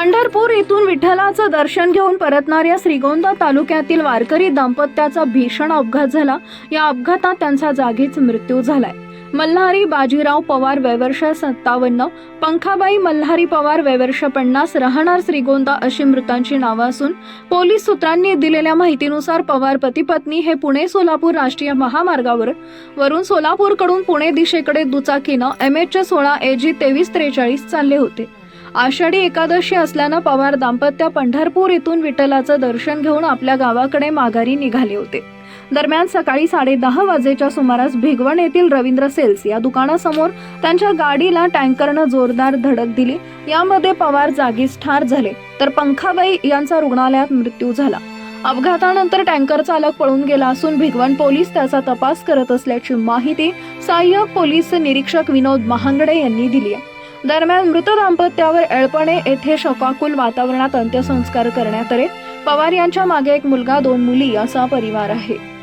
पंढरपूर येथून विठ्ठलाचं दर्शन घेऊन परतणाऱ्या श्रीगोंदा तालुक्यातील वारकरी दाम्पत्याचा भीषण अपघात झाला. या अपघातात त्यांचा जागीच मृत्यू झालाय. मल्हारी बाजीराव पवार वयवर्ष सत्तावन्न पंखाबाई मल्हारी पवार वयवर्ष पन्नास राहणार श्रीगोंदा अशी मृतांची नावं असून पोलीस सूत्रांनी दिलेल्या माहितीनुसार पवार पतीपत्नी हे पुणे सोलापूर राष्ट्रीय महामार्गावर वरून सोलापूरकडून पुणे दिशेकडे दुचाकीनं एम एच सोळा ए जी तेवीस त्रेचाळीस चालले होते. आषाढी एकादशी असल्यानं पवार दाम्पत्य पंढरपूर येथून विठ्ठलाचं दर्शन घेऊन आपल्या गावाकडे माघारी निघाले होते. दरम्यान सकाळी साडेदहा वाजेच्या सुमारास भिगवण येथील रवींद्र सेल्स या दुकानासमोर त्यांच्या गाडीला टँकरनं जोरदार धडक दिली. यामध्ये पवार जागीच ठार झाले. तर पंखाबाई यांचा रुग्णालयात मृत्यू झाला. अपघातानंतर टँकर चालक पळून गेला असून भिगवण पोलीस त्याचा तपास करत असल्याची माहिती सहाय्यक पोलीस निरीक्षक विनोद महांगडे यांनी दिली आहे. दरम्यान मृत दाम्पत्यावर एळपणे येथे शोकाकुल वातावरणात अंत्यसंस्कार करण्यात आले. पवार यांच्या मागे एक मुलगा दोन मुली असा परिवार आहे.